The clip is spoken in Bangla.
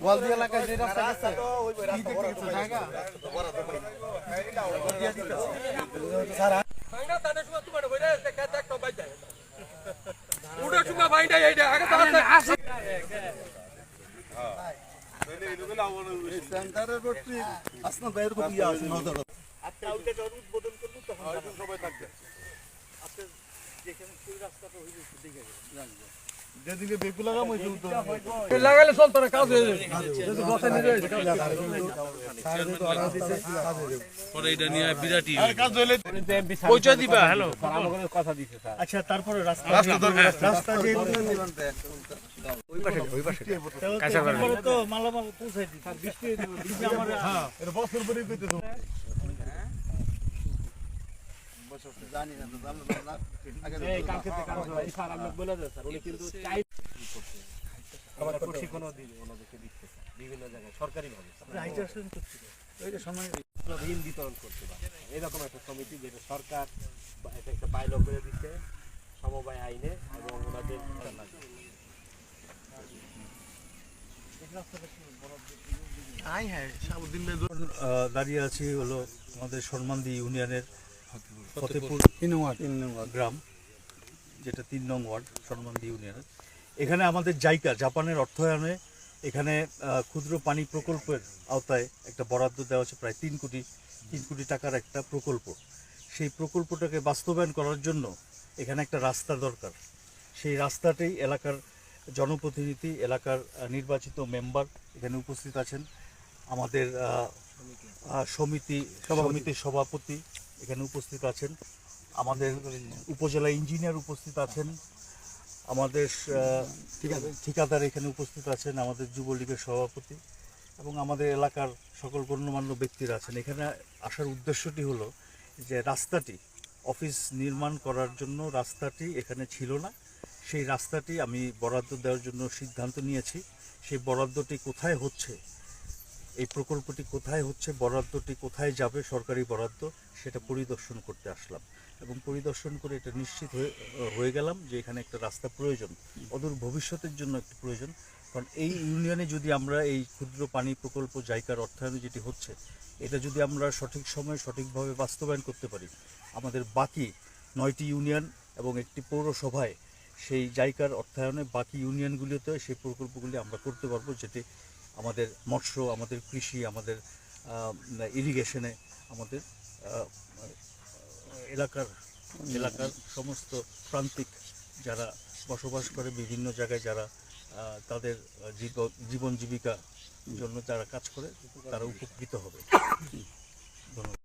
গোয়ালদি এলাকায় যে রাস্তা গেছে কি দেখতে গেছে? জায়গা? ভাইনা তাদের সময় তোমার হইরে দেখা দেখ তো বাইতে উড়ে সময় ভাইনা এইটা আগে তো যেদিকে বেকু লাগাম ওই লাগালে চল তোর কাজ হয়ে যাবে। পরে এটা নিয়ে বিরাটি কাজ হইলে পৌঁছে দিবা। হ্যালো। আচ্ছা তারপরে রাস্তা। রাস্তা যে তারপরে তো মালামাল পৌঁছাই দিতে বৃষ্টি বৃষ্টি আমার এটা বছর পরে কইতে তো না তো জানলাম না আগে এই কালকে থেকে কাজ হয়। স্যার আমরা বলে দেন বিভিন্ন জায়গায় সরকারি ভাবে ঋণ বিতরণ করতে পারে। এরকম একটা সমিতি যেটা সরকার বা এটা একটা বাইল করে দিচ্ছে সমবায় আইনে এবং ওনাদের দাঁড়িয়ে আছি হলো আমাদের সন্মানদি ইউনিয়নের ফতেপুর গ্রাম যেটা তিন নং ওয়ার্ড সন্মানদি ইউনিয়নের। এখানে আমাদের জাইকা জাপানের অর্থায়নে এখানে ক্ষুদ্র পানি প্রকল্পের আওতায় একটা বরাদ্দ দেওয়া হচ্ছে প্রায় তিন কোটি তিন কোটি টাকার একটা প্রকল্প। সেই প্রকল্পটাকে বাস্তবায়ন করার জন্য এখানে একটা রাস্তা দরকার। সেই রাস্তাটাই এলাকার জনপ্রতিনিধি এলাকার নির্বাচিত মেম্বার এখানে উপস্থিত আছেন। আমাদের সমিতি সমিতির সভাপতি এখানে উপস্থিত আছেন। আমাদের উপজেলা ইঞ্জিনিয়ার উপস্থিত আছেন। আমাদের ঠিকাদার এখানে উপস্থিত আছেন, আমাদের যুবলীগের সভাপতি এবং আমাদের এলাকার সকল গণ্যমান্য ব্যক্তিরা আছেন। এখানে আসার উদ্দেশ্যটি হলো যে রাস্তাটি, অফিস নির্মাণ করার জন্য রাস্তাটি এখানে ছিল না। সেই রাস্তাটি আমি বরাদ্দ দেওয়ার জন্য সিদ্ধান্ত নিয়েছি। সেই বরাদ্দটি কোথায় হচ্ছে এই প্রকল্পটি কোথায় হচ্ছে, বরাদ্দটি কোথায় যাবে, সরকারি বরাদ্দ, সেটা পরিদর্শন করতে আসলাম। এবং পরিদর্শন করে এটা নিশ্চিত হয়ে গেলাম যে এখানে একটা রাস্তা প্রয়োজন, অদূর ভবিষ্যতের জন্য একটি প্রয়োজন। কারণ এই ইউনিয়নে যদি আমরা এই ক্ষুদ্র পানি প্রকল্প জায়গার অর্থায়নে যেটি হচ্ছে, এটা যদি আমরা সঠিক সময়ে সঠিকভাবে বাস্তবায়ন করতে পারি, আমাদের বাকি নয়টি ইউনিয়ন এবং একটি পৌরসভায় সেই জায়গার অর্থায়নে বাকি ইউনিয়নগুলিতে সেই প্রকল্পগুলি আমরা করতে পারব, যেটি আমাদের মৎস্য, আমাদের কৃষি, আমাদের ইরিগেশনে আমাদের এলাকার এলাকার সমস্ত প্রান্তিক যারা বসবাস করে, বিভিন্ন জায়গায় যারা তাদের জীব- জীবন জীবিকা জন্য যারা কাজ করে, তারা উপকৃত হবে। ধন্যবাদ।